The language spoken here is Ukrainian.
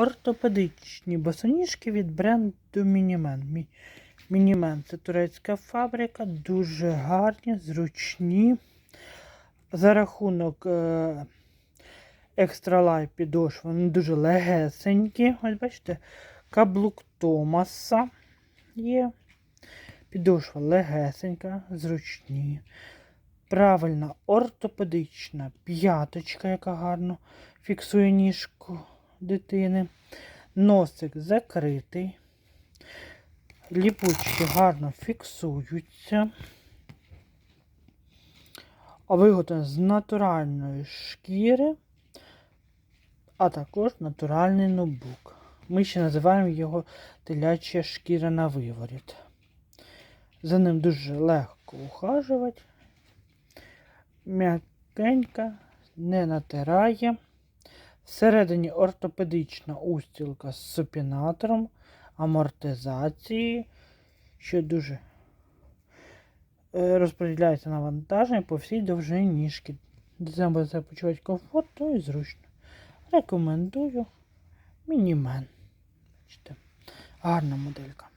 ортопедичні босоніжки від бренду Мінімен. Мінімен це турецька фабрика, дуже гарні, зручні. За рахунок е, екстра підошв, вони дуже легесенькі. Ось бачите, каблук Томаса є. Підошва легесенька, зручні. Правильна ортопедична п'яточка, яка гарно фіксує ніжку дитини. Носик закритий. Ліпучки гарно фіксуються. А виготовлено з натуральної шкіри, а також натуральний ноутбук. Ми ще називаємо його теляча шкіра на виворіт. За ним дуже легко ухажувати. М'якенька, не натирає. Всередині ортопедична устілка з супінатором, амортизації, що дуже е, розподіляється навантаження по всій довжині ніжки. Дитина буде себе почувати комфортно і зручно. Рекомендую мінімен. Гарна моделька.